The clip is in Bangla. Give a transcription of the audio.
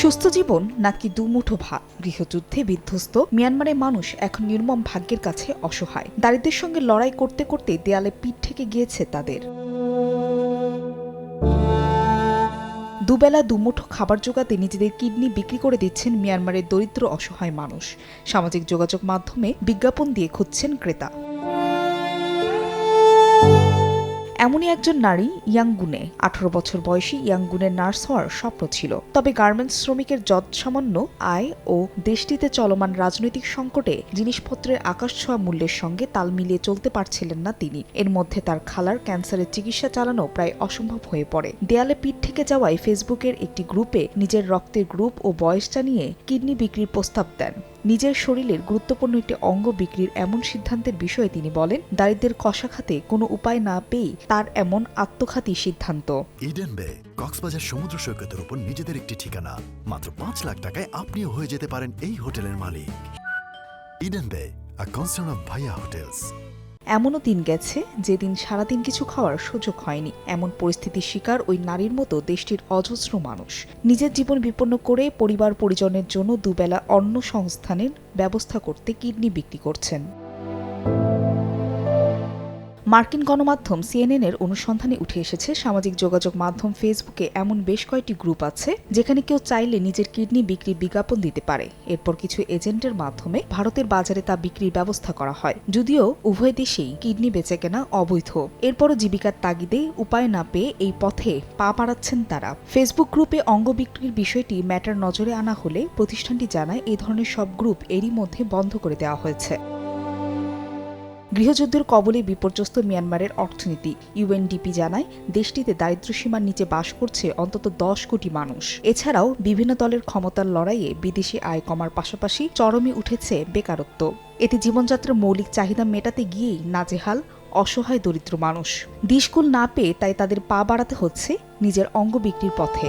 সুস্থ জীবন নাকি দুমুঠো ভাত গৃহযুদ্ধে বিধ্বস্ত মিয়ানমারের মানুষ এখন নির্মম ভাগ্যের কাছে অসহায়। দারিদ্রের সঙ্গে লড়াই করতে করতে দেয়ালে পিঠ থেকে গিয়েছে তাদের। দুবেলা দুমুঠো খাবার জোগাতে নিজেদের কিডনি বিক্রি করে দিচ্ছেন মিয়ানমারের দরিদ্র অসহায় মানুষ। সামাজিক যোগাযোগ মাধ্যমে বিজ্ঞাপন দিয়ে খুঁজছেন ক্রেতা। এমনই একজন নারী ইয়াংগুনে আঠারো বছর বয়সী ইয়াংগুনের নার্স হওয়ার স্বপ্ন ছিল। তবে গার্মেন্টস শ্রমিকের যৎ সামান্য আয় ও দেশটিতে চলমান রাজনৈতিক সংকটে জিনিসপত্রের আকাশ ছোঁয়া মূল্যের সঙ্গে তাল মিলিয়ে চলতে পারছিলেন না তিনি। এর মধ্যে তার খালার ক্যান্সারের চিকিৎসা চালানো প্রায় অসম্ভব হয়ে পড়ে। দেয়ালে পিঠ থেকে যাওয়ায় ফেসবুকের একটি গ্রুপে নিজের রক্তের গ্রুপ ও বয়সটা নিয়ে কিডনি বিক্রির প্রস্তাব দেন। নিজের শরীরের গুরুত্বপূর্ণ একটি অঙ্গ বিক্রির এমন সিদ্ধান্তের বিষয়ে তিনি বলেন, দারিদ্রের কষাখাতে কোনো উপায় না পেয়ে তার এমন আত্মঘাতী সিদ্ধান্ত। ইডেন বে কক্সবাজার সমুদ্র সৈকতের উপর নিজেদের একটি ঠিকানা। মাত্র পাঁচ লাখ টাকায় আপনিও হয়ে যেতে পারেন এই হোটেলের মালিক। Eden bay a concern of Bhaiya hotels এমনও দিন গেছে যেদিন সারাদিন কিছু খাওয়ার সুযোগ হয়নি। এমন পরিস্থিতির শিকার ওই নারীর মতো দেশটির অজস্র মানুষ। নিজের জীবন বিপন্ন করে পরিবার পরিজনের জন্য দুবেলা অন্ন সংস্থানের ব্যবস্থা করতে কিডনি বিক্রি করছেন। মার্কিন গণমাধ্যম সিএনএন এর অনুসন্ধানে উঠে এসেছে, সামাজিক যোগাযোগ মাধ্যম ফেসবুকে এমন বেশ কয়েকটি গ্রুপ আছে যেখানে কেউ চাইলে নিজের কিডনি বিক্রির বিজ্ঞাপন দিতে পারে। এরপর কিছু এজেন্টের মাধ্যমে ভারতের বাজারে তা বিক্রির ব্যবস্থা করা হয়। যদিও উভয় দেশেই কিডনি বেচে কেনা অবৈধ। এরপরও জীবিকার তাগিদে উপায় না পেয়ে এই পথে পা বাড়াচ্ছেন তারা। ফেসবুক গ্রুপে অঙ্গ বিক্রির বিষয়টি ম্যাটার নজরে আনা হলে প্রতিষ্ঠানটি জানায় এই ধরনের সব গ্রুপ এরই মধ্যে বন্ধ করে দেওয়া হয়েছে। গৃহযুদ্ধের কবলে বিপর্যস্ত মিয়ানমারের অর্থনীতি। ইউএনডিপি জানায়, দেশটিতে দারিদ্র্যসীমার নিচে বাস করছে অন্তত দশ কোটি মানুষ। এছাড়াও বিভিন্ন দলের ক্ষমতার লড়াইয়ে বিদেশি আয় কমার পাশাপাশি চরমে উঠেছে বেকারত্ব। এতে জীবনযাত্রার মৌলিক চাহিদা মেটাতে গিয়েই নাজেহাল, অসহায় দরিদ্র মানুষ। দিশকুল না পেয়ে তাই তাদের পা বাড়াতে হচ্ছে নিজের অঙ্গ বিক্রির পথে।